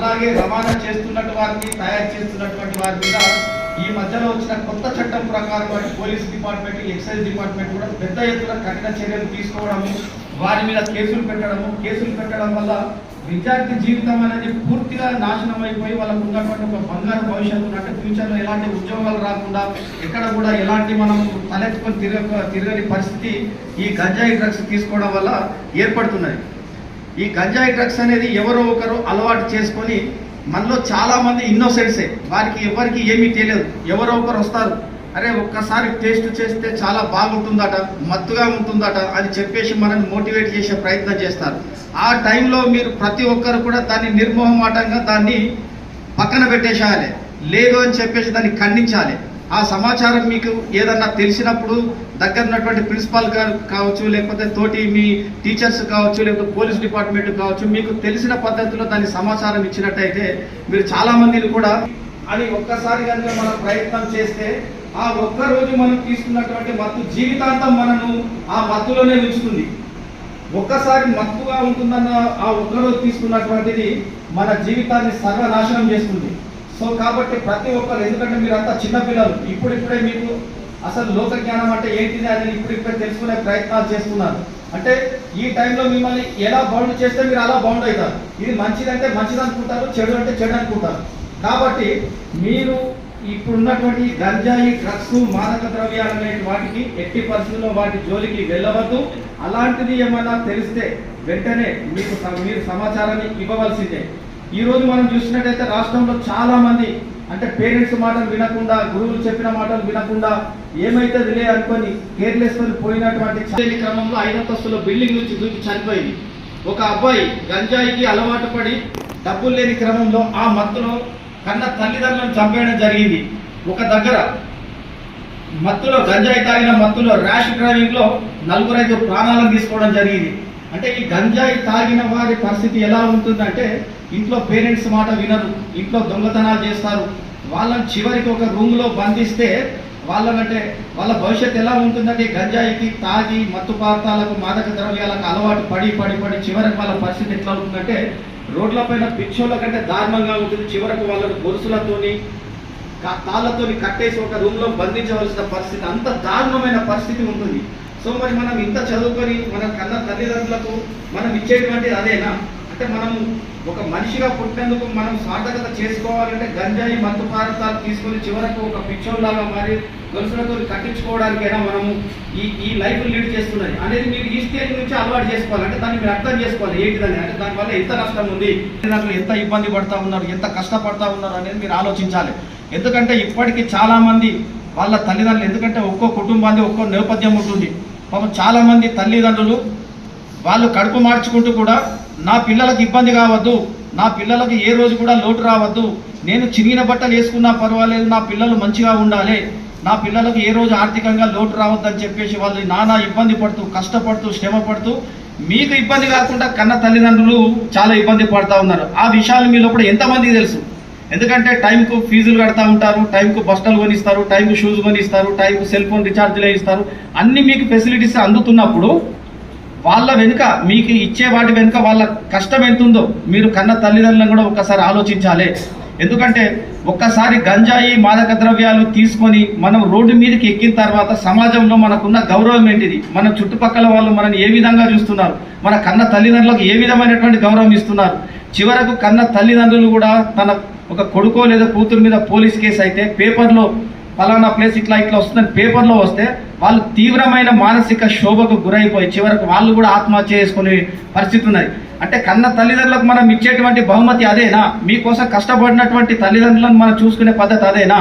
అలాగే రవాణా చేస్తున్నట్టు వారికి తయారు చేస్తున్నటువంటి వారి మీద ఈ మధ్యలో వచ్చిన కొత్త చట్టం ప్రకారం వారి పోలీస్ డిపార్ట్మెంట్ ఎక్సైజ్ డిపార్ట్మెంట్ కూడా పెద్ద ఎత్తున కఠిన చర్యలు తీసుకోవడము వారి మీద కేసులు పెట్టడము కేసులు పెట్టడం వల్ల విద్యార్థి జీవితం అనేది పూర్తిగా నాశనం అయిపోయి వాళ్ళకు ఉన్నటువంటి ఒక బంగారు భవిష్యత్తు అంటే ఫ్యూచర్లో ఎలాంటి ఉద్యోగాలు రాకుండా ఎక్కడ కూడా ఎలాంటి మనం తలెత్తుకొని తిరగ తిరగని పరిస్థితి ఈ గంజాయి డ్రగ్స్ తీసుకోవడం వల్ల ఏర్పడుతున్నది. ఈ గంజాయి డ్రగ్స్ అనేది ఎవరో ఒకరు అలవాటు చేసుకొని మనలో చాలామంది ఇన్నోసెంట్సే. వారికి ఎవరికి ఏమీ తెలియదు. ఎవరో ఒకరు వస్తారు. అరే ఒక్కసారి టేస్ట్ చేస్తే చాలా బాగుంటుందట మత్తుగా ఉంటుందట అని చెప్పేసి మనల్ని మోటివేట్ చేసే ప్రయత్నం చేస్తారు. ఆ టైంలో మీరు ప్రతి ఒక్కరు కూడా దాన్ని నిర్మోహమాటంగా దాన్ని పక్కన పెట్టేసేయాలి. లేదు అని చెప్పేసి దాన్ని ఖండించాలి. ఆ సమాచారం మీకు ఏదన్నా తెలిసినప్పుడు దగ్గర ఉన్నటువంటి ప్రిన్సిపాల్ గారు కావచ్చు లేకపోతే తోటి మీ టీచర్స్ కావచ్చు లేకపోతే పోలీస్ డిపార్ట్మెంట్ కావచ్చు మీకు తెలిసిన పద్ధతిలో దాని సమాచారం ఇచ్చినట్టయితే మీరు చాలా మందిని కూడా అని ఒక్కసారి కనుక మనం ప్రయత్నం చేస్తే ఆ ఒక్క రోజు మనం తీసుకున్నటువంటి మత్తు జీవితాంతం మనను ఆ మత్తులోనే ఉంచుతుంది ఒక్కసారి మత్తుగా ఉంటుందన్న ఆ ఒక్కరోజు తీసుకున్నటువంటిది మన జీవితాన్ని సర్వనాశనం చేస్తుంది. సో కాబట్టి ప్రతి ఒక్కరు ఎందుకంటే మీరు అంతా చిన్నపిల్లలు ఇప్పుడిప్పుడే మీకు అసలు లోక జ్ఞానం అంటే ఏంటిది అని ఇప్పుడిప్పుడే తెలుసుకునే ప్రయత్నాలు చేస్తున్నారు. అంటే ఈ టైంలో మిమ్మల్ని ఎలా బౌండ్ చేస్తే మీరు అలా బౌండ్ అవుతారు. ఇది మంచిదంటే మంచిది అనుకుంటారు చెడు అంటే చెడు అనుకుంటారు కాబట్టి మీరు ఇప్పుడున్నటువంటి గంజాయి డ్రగ్స్ మాదక ద్రవ్యాలు అనే వాటికి ఎట్టి పరిస్థితుల్లో వాటి జోలికి వెళ్ళవద్దు. అలాంటిది ఏమైనా తెలిస్తే వెంటనే మీకు మీరు సమాచారాన్ని ఇవ్వవలసిందే. ఈరోజు మనం చూసినట్టయితే రాష్ట్రంలో చాలా మంది అంటే పేరెంట్స్ మాటలు వినకుండా గురువులు చెప్పిన మాటలు వినకుండా ఏమైతే లే అనుకొని కేర్లెస్ పోయినటువంటి క్రమంలో ఐదంతస్తుల బిల్డింగ్ నుంచి దూకి చనిపోయింది. ఒక అబ్బాయి గంజాయికి అలవాటు పడి డబ్బులు లేని క్రమంలో ఆ మత్తులో కన్న తల్లిదండ్రులను చంపేయడం జరిగింది. ఒక దగ్గర మత్తులో గంజాయి తాగిన మత్తులో ర్యాష్ డ్రైవింగ్లో నలుగురు ఐదు ప్రాణాలను తీసుకోవడం జరిగింది. అంటే ఈ గంజాయి తాగిన వారి పరిస్థితి ఎలా ఉంటుందంటే ఇంట్లో పేరెంట్స్ మాట వినరు ఇంట్లో దొంగతనాలు చేస్తారు. వాళ్ళని చివరికి ఒక రూమ్లో బంధిస్తే వాళ్ళకంటే వాళ్ళ భవిష్యత్తు ఎలా ఉంటుందంటే గంజాయికి తాగి మత్తు పదార్థాలకు మాదక ద్రవ్యాలకు అలవాటు పడి పడి పడి చివరికి వాళ్ళ పరిస్థితి ఎట్లా ఉంటుందంటే రోడ్ల పైన పిచ్చోళ్ళ కంటే దారుణంగా ఉంటుంది. చివరకు వాళ్ళని గొలుసులతోని తాళ్ళతోని కట్టేసి ఒక రూమ్లో బంధించవలసిన పరిస్థితి అంత దారుణమైన పరిస్థితి ఉంటుంది. సో మరి మనం ఇంత చదువుకొని మన కన్న తల్లిదండ్రులకు మనం ఇచ్చేటువంటి అదేనా? అంటే మనం ఒక మనిషిగా పుట్టినందుకు మనం సార్థకత చేసుకోవాలంటే గంజాయి మత్తు పదార్థాలు తీసుకొని చివరకు ఒక పిచ్చోల్లాగా మారి గొలుసులతో కట్టించుకోవడానికైనా మనము ఈ ఈ లైఫ్ లీడ్ చేస్తున్నది. అనేది మీరు ఈ స్టేజ్ నుంచి అలవాటు చేసుకోవాలి. అంటే దాన్ని మీరు అర్థం చేసుకోవాలి. ఏంటిదని? అంటే దానివల్ల ఎంత నష్టం ఉంది? దాంట్లో ఎంత ఇబ్బంది పడతా ఉన్నారు? ఎంత కష్టపడతా ఉన్నారు? అనేది మీరు ఆలోచించాలి. ఎందుకంటే ఇప్పటికీ చాలా మంది వాళ్ళ తల్లిదండ్రులు ఎందుకంటే ఒక్కో కుటుంబాన్ని ఒక్కో నేపథ్యం ఉంటుంది. పాపం చాలా మంది తల్లిదండ్రులు వాళ్ళు కడుపు మార్చుకుంటూ కూడా నా పిల్లలకు ఇబ్బంది కావద్దు. నా పిల్లలకు ఏ రోజు కూడా లోటు రావద్దు. నేను చిరిగిన బట్టలు వేసుకున్నా పర్వాలేదు. నా పిల్లలు మంచిగా ఉండాలి. నా పిల్లలకు ఏ రోజు ఆర్థికంగా లోటు రావద్దని చెప్పేసి వాళ్ళు నానా ఇబ్బంది పడుతూ కష్టపడుతూ శ్రమ పడుతూ మీకు ఇబ్బంది కాకుండా కన్న తల్లిదండ్రులు చాలా ఇబ్బంది పడుతూ ఉన్నారు. ఆ విషయాలు మీ లోపల ఎంతమందికి తెలుసు? ఎందుకంటే టైంకు ఫీజులు కడతా ఉంటారు టైంకు బస్టలు కొనిస్తారు టైంకు షూస్ కొనిస్తారు టైంకు సెల్ ఫోన్ రీఛార్జ్లు ఇస్తారు. అన్ని మీకు ఫెసిలిటీస్ అందుతున్నప్పుడు వాళ్ళ వెనుక మీకు ఇచ్చే వాటి వెనుక వాళ్ళ కష్టం ఎంత ఉందో మీరు కన్న తల్లిదండ్రులను కూడా ఒక్కసారి ఆలోచించాలి. ఎందుకంటే ఒక్కసారి గంజాయి మాదక ద్రవ్యాలు తీసుకొని మనం రోడ్డు మీదకి ఎక్కిన తర్వాత సమాజంలో మనకున్న గౌరవం ఏంటిది? మన చుట్టుపక్కల వాళ్ళు మనని ఏ విధంగా చూస్తున్నారు? మన కన్న తల్లిదండ్రులకు ఏ విధమైనటువంటి గౌరవం ఇస్తున్నారు? చివరకు కన్న తల్లిదండ్రులు కూడా తన ఒక కొడుకో లేదా కూతురు మీద పోలీస్ కేసు అయితే పేపర్లో ఫలానా ప్లేస్ ఇట్లా ఇట్లా వస్తుందని పేపర్లో వస్తే వాళ్ళు తీవ్రమైన మానసిక శోభకు గురైపోయి చివరకు వాళ్ళు కూడా ఆత్మహత్య చేసుకునే పరిస్థితి ఉన్నది. అంటే కన్న తల్లిదండ్రులకు మనం ఇచ్చేటువంటి బహుమతి అదేనా? మీకోసం కష్టపడినటువంటి తల్లిదండ్రులను మనం చూసుకునే పద్ధతి అదేనా?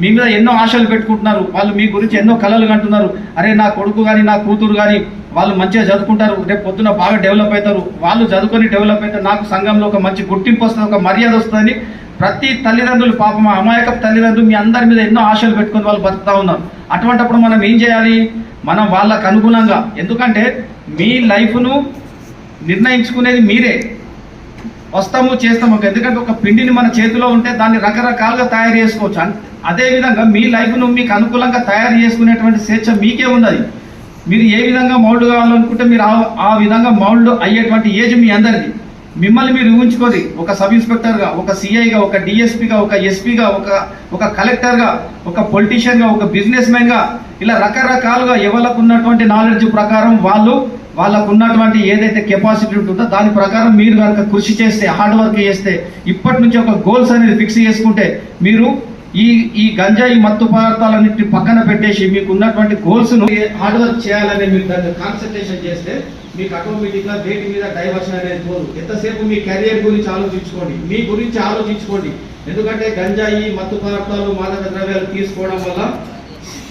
మీ మీద ఎన్నో ఆశలు పెట్టుకుంటున్నారు. వాళ్ళు మీ గురించి ఎన్నో కలలు కంటున్నారు. అరే నా కొడుకు కానీ నా కూతురు కానీ వాళ్ళు మంచిగా చదువుకుంటారు. రేపు పొద్దున బాగా డెవలప్ అవుతారు. వాళ్ళు చదువుకొని డెవలప్ అయితే నాకు సంఘంలో ఒక మంచి గుర్తింపు వస్తుంది ఒక మర్యాద వస్తుందని ప్రతి తల్లిదండ్రులు పాపం అమాయక తల్లిదండ్రులు మీ అందరి మీద ఎన్నో ఆశలు పెట్టుకొని వాళ్ళు బతుకుతా ఉన్నారు. అటువంటప్పుడు మనం ఏం చేయాలి? మనం వాళ్ళకు అనుగుణంగా ఎందుకంటే మీ లైఫ్ను నిర్ణయించుకునేది మీరే. వస్తాము చేస్తాము. ఎందుకంటే ఒక పిండిని మన చేతిలో ఉంటే దాన్ని రకరకాలుగా తయారు చేసుకోవచ్చు. అదేవిధంగా అదే విధంగా మీ లైఫ్ను మీకు అనుకూలంగా తయారు చేసుకునేటువంటి స్వేచ్ఛ మీకే ఉన్నది. మీరు ఏ విధంగా మౌల్డ్ కావాలనుకుంటే మీరు ఆ- ఆ విధంగా మౌల్డ్ అయ్యేటువంటి ఏజ్ మీ అందరిది. మిమ్మల్ని మీరు ఊహించుకొని ఒక సబ్ ఇన్స్పెక్టర్గా ఒక సిఐగా ఒక డిఎస్పీగా ఒక ఎస్పీగా ఒక ఒక కలెక్టర్గా ఒక పొలిటీషియన్గా ఒక బిజినెస్ మ్యాన్గా ఇలా రకరకాలుగా ఎవరికి ఉన్నటువంటి నాలెడ్జ్ ప్రకారం వాళ్ళు వాళ్ళకు ఉన్నటువంటి ఏదైతే కెపాసిటీ ఉంటుందో దాని ప్రకారం మీరు కనుక కృషి చేస్తే హార్డ్ వర్క్ చేస్తే ఇప్పటి నుంచి ఒక గోల్స్ అనేది ఫిక్స్ చేసుకుంటే మీరు ఈ ఈ గంజాయి మత్తు పదార్థాలన్నింటినీ పక్కన పెట్టేసి మీకు ఉన్నటువంటి గోల్స్ను హార్డ్ వర్క్ చేయాలని మీరు దాన్ని కాన్సన్ట్రేషన్ చేస్తే మీకు ఆటోమేటిక్గా మీద డైవర్షన్ అనేది పోదు. ఎంతసేపు మీ కెరియర్ గురించి ఆలోచించుకోండి. మీ గురించి ఆలోచించుకోండి. ఎందుకంటే గంజాయి మత్తు పదార్థాలు మాదక ద్రవ్యాలు తీసుకోవడం వల్ల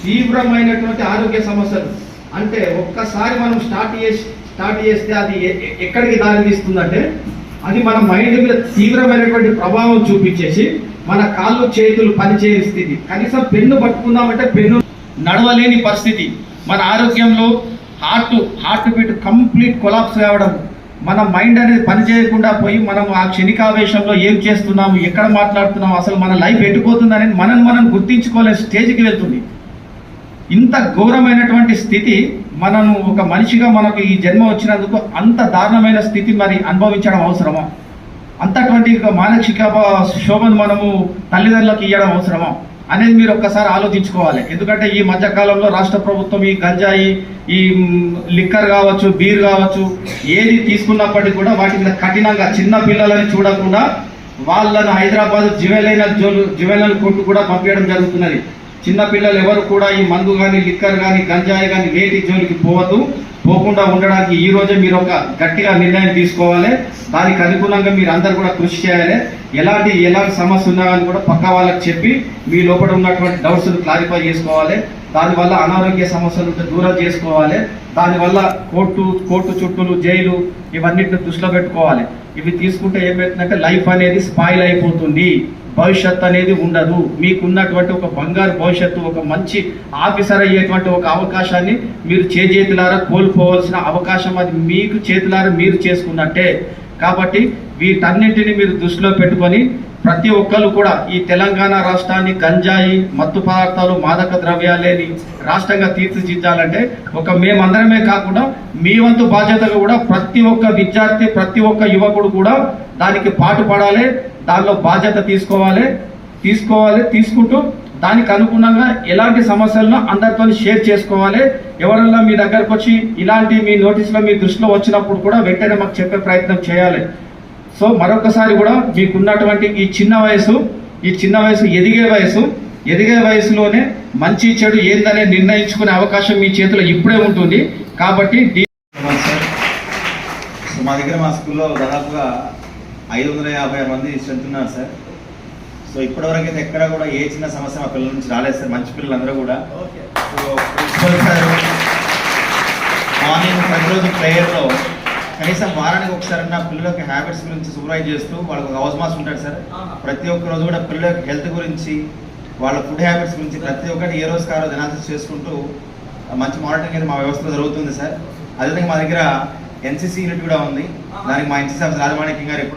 తీవ్రమైనటువంటి ఆరోగ్య సమస్యలు. అంటే ఒక్కసారి మనం స్టార్ట్ చేసి స్టార్ట్ చేస్తే అది ఎ- ఎక్కడికి దారి తీస్తుందంటే అది మన మైండ్ మీద తీవ్రమైనటువంటి ప్రభావం చూపించేసి మన కాళ్ళు చేతులు పనిచేయని స్థితి. కనీసం పెన్ను పట్టుకుందామంటే పెన్ను నడవలేని పరిస్థితి. మన ఆరోగ్యంలో heart heart beat complete collapse కావడం మన మైండ్ అనేది పని చేయకుండా పోయి మనం ఆ క్షణికావేశంలో ఏం చేస్తున్నాము ఎక్కడ మాట్లాడుతున్నాము అసలు మన లైఫ్ ఎటుపోతుంది అనేది మనం మనం గుర్తించుకోలే స్టేజ్కి వెళ్తుంది. ఇంత ఘోరమైనటువంటి స్థితి మనము ఒక మనిషిగా మనకు ఈ జన్మ వచ్చినందుకు అంత దారుణమైన స్థితి మరి అనుభవించడం అవసరమా? అంతటువంటి ఒక మానసిక శోభను మనము తల్లిదండ్రులకు ఇవ్వడం అవసరమా? అనేది మీరు ఒక్కసారి ఆలోచించుకోవాలి. ఎందుకంటే ఈ మధ్యకాలంలో రాష్ట్ర ప్రభుత్వం ఈ గంజాయి ఈ లిక్కర్ కావచ్చు బీర్ కావచ్చు ఏది తీసుకున్నప్పటికీ కూడా వాటి మీద కఠినంగా చిన్న పిల్లలని చూడకుండా వాళ్ళను హైదరాబాద్ జ్యువెలైన జోలు జ్యువెలర్ కొట్టు కూడా పంపించడం జరుగుతున్నది. చిన్న పిల్లలు ఎవరు కూడా ఈ మందు కానీ లిక్కర్ కానీ గంజాయి కానీ వేటి జోలికి పోవద్దు. పోకుండా ఉండడానికి ఈ రోజే మీరు ఒక గట్టిగా నిర్ణయం తీసుకోవాలి. దానికి అనుగుణంగా మీరు అందరు కూడా కృషి చేయాలి. ఎలాంటి ఎలాంటి సమస్య ఉన్నా అని కూడా పక్క వాళ్ళకి చెప్పి మీ లోపల ఉన్నటువంటి డౌట్స్ను క్లారిఫై చేసుకోవాలి. దానివల్ల అనారోగ్య సమస్యలు ఉంటే దూరం చేసుకోవాలి. దానివల్ల కోర్టు కోర్టు చుట్టూలు జైలు ఇవన్నిటిని దృష్టిలో పెట్టుకోవాలి. ఇవి తీసుకుంటే ఏమవుతుందంటే లైఫ్ అనేది స్పాయిల్ అయిపోతుంది. భవిష్యత్ అనేది ఉండదు. మీకున్నటువంటి ఒక బంగారు భవిష్యత్తు ఒక మంచి ఆఫీసర్ అయ్యేటువంటి ఒక అవకాశాన్ని మీరు చేతులారా కోల్పోవలసిన అవకాశం అది మీకు చేతులారా మీరు చేసుకున్నట్టే. కాబట్టి వీటన్నింటిని మీరు దృష్టిలో పెట్టుకొని ప్రతి ఒక్కరు కూడా ఈ తెలంగాణ రాష్ట్రాన్ని గంజాయి మత్తు పదార్థాలు మాదక ద్రవ్యాలేని రాష్ట్రంగా తీర్చిదిద్దాలంటే ఒక మేమందరమే కాకుండా మీ వంతు బాధ్యతగా కూడా ప్రతి ఒక్క విద్యార్థి ప్రతి ఒక్క యువకుడు కూడా దానికి పాటుపడాలి దానిలో బాధ్యత తీసుకోవాలి తీసుకోవాలి తీసుకుంటూ దానికి అనుగుణంగా ఎలాంటి సమస్యలను అందరితో షేర్ చేసుకోవాలి. ఎవరన్నా మీ దగ్గరకు వచ్చి ఇలాంటి మీ నోటీసులో మీ దృష్టిలో వచ్చినప్పుడు కూడా వెంటనే మాకు చెప్పే ప్రయత్నం చేయాలి. సో మరొకసారి కూడా మీకున్నటువంటి ఈ చిన్న వయసు ఈ చిన్న వయసు ఎదిగే వయసు ఎదిగే వయసులోనే మంచి చెడు ఏందనే నిర్ణయించుకునే అవకాశం మీ చేతిలో ఇప్పుడే ఉంటుంది. కాబట్టి సార్ మా దగ్గర మా స్కూల్లో దాదాపుగా ఐదు వందల యాభై మంది స్ట్రెంత్ ఉన్నారు సార్. సో ఇప్పటివరకు అయితే ఎక్కడ కూడా ఏ చిన్న సమస్య మా పిల్లల నుంచి రాలేదు సార్. మంచి పిల్లలందరూ కూడా. సో ప్రిన్సిపల్ సార్ మార్నింగ్ ప్రతిరోజు ప్రేయర్లో కనీసం వారానికి ఒకసారి నా పిల్లలకి హ్యాబిట్స్ గురించి సూపర్వైజ్ చేస్తూ వాళ్ళకి ఒక హౌస్ మాస్ ఉంటాడు సార్. ప్రతి ఒక్క రోజు కూడా పిల్లలకి హెల్త్ గురించి వాళ్ళ ఫుడ్ హ్యాబిట్స్ గురించి ప్రతి ఒక్కటి ఏ రోజు అనాలిసిస్ చేసుకుంటూ మంచి మానిటరింగ్ అనేది మా వ్యవస్థలో జరుగుతుంది సార్. అదేవిధంగా మా దగ్గర ఎన్సీసీ యూనిట్ కూడా ఉంది. దానికి మా ఎన్సీసీ రాజమాణిక్యం గారు ఎప్పుడు